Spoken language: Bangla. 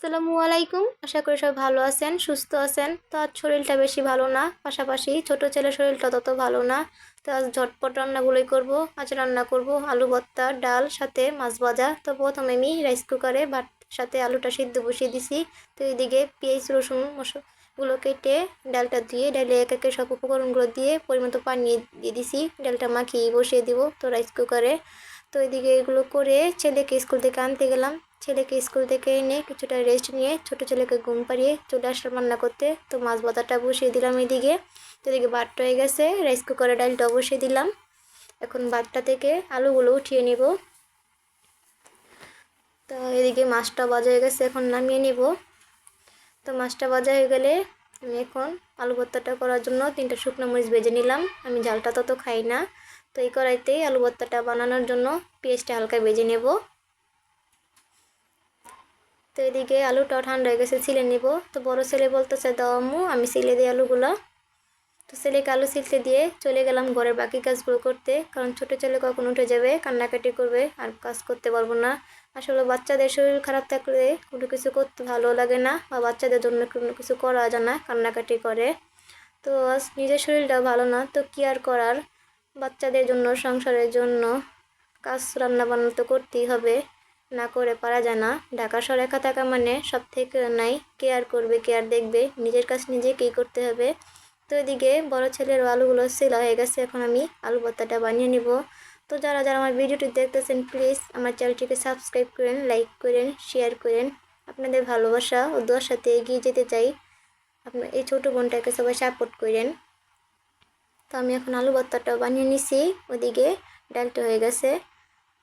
আসসালামু আলাইকুম। আশা করি সবাই ভালো আছেন, সুস্থ আছেন। তো আজ শরীরটা বেশি ভালো না, পাশাপাশি ছোট ছেলের শরীরটা তত ভালো না। তো আজ ঝটপট রান্নাগুলোই করব। আজ রান্না করব আলু ভর্তা, ডাল, সাথে মাছ ভাজা। তো প্রথমে আমি রাইস কুকারে ভাত, সাথে আলুটা সিদ্ধ বসিয়ে দিছি। তো এইদিকে পেঁয়াজ, রসুন মশলাগুলো কেটে ডালটা দিয়ে ডালে এক একে সব উপকরণগুলো দিয়ে পরিমতো পানি দিয়ে দিছি। ডালটা মাখিয়ে বসিয়ে দিব তো রাইস কুকারে। তো এদিকে এগুলো করে ছেলেকে স্কুল থেকে আনতে গেলাম। ছেলেকে স্কুল থেকে এনে কিছুটা রেস্ট নিয়ে ছোট ছেলেকে ঘুম পাড়িয়ে চলে আসলাম রান্না করতে। তো মাছ ভাতাটা বসিয়ে দিলাম এদিকে। তো এদিকে ভাতটা হয়ে গেছে রাইস কুকারে ডালটা বসিয়ে দিলাম। এখন ভাতটা থেকে আলুগুলো উঠিয়ে নিব। তো এদিকে মাছটা ভাজা হয়ে গেছে, এখন নামিয়ে নিব। তো মাছটা ভাজা হয়ে গেলে আমি এখন আলু ভর্তাটা করার জন্য তিনটা শুকনো মরিচ ভেজে নিলাম। আমি ঝালটা তত খাই না। তো এই কড়াইতেই আলু ভর্তাটা বানানোর জন্য পেঁয়াজটা হালকা ভেজে নেব। তো এদিকে আলুটাও ঠান্ডা হয়ে গেছে, ছিলে নেব। তো বড় ছেলে বলতেছে, দাও আমি সিলে দিই আলুগুলো। তো ছেলেকে আলু সিলতে দিয়ে চলে গেলাম ঘরের বাকি কাজগুলো করতে, কারণ ছোটো ছেলে কখন উঠে যাবে, কান্নাকাটি করবে, আর কাজ করতে পারব না। আসলে বাচ্চাদের শরীর খারাপ থাকলে কোনো কিছু করতে ভালো লাগে না, বা বাচ্চাদের জন্য কোনো কিছু করা যায় না, কান্নাকাটি করে। তো আজ নিজের শরীরটা ভালো না, তো কি আর করার? বাচ্চাদের জন্য, সংসারের জন্য কাজ রান্না বান্না তো করতেই হবে। না করে পারা যায় না। ঢাকা শহরে একা থাকা মানে সব থেকে নাই কেয়ার করবে কেয়ার দেখবে? নিজের কাজ নিজে কী করতে হবে? তো এদিকে বড় ছেলের আলুগুলো সেলা হয়ে গেছে, এখন আমি আলু ভর্তাটা বানিয়ে নিব। তো যারা যারা আমার ভিডিওটি দেখতেছেন প্লিজ আমার চ্যানেলটিকে সাবস্ক্রাইব করেন লাইক করেন শেয়ার করেন। আপনাদের ভালোবাসা ও দোয়ার সাথে এগিয়ে যেতে চাই। আপনার এই ছোটো বোনটাকে সবাই সাপোর্ট করেন। তো আমি এখন আলু ভর্তাটা বানিয়ে নিছি। ওদিকে ডালটা হয়ে গেছে।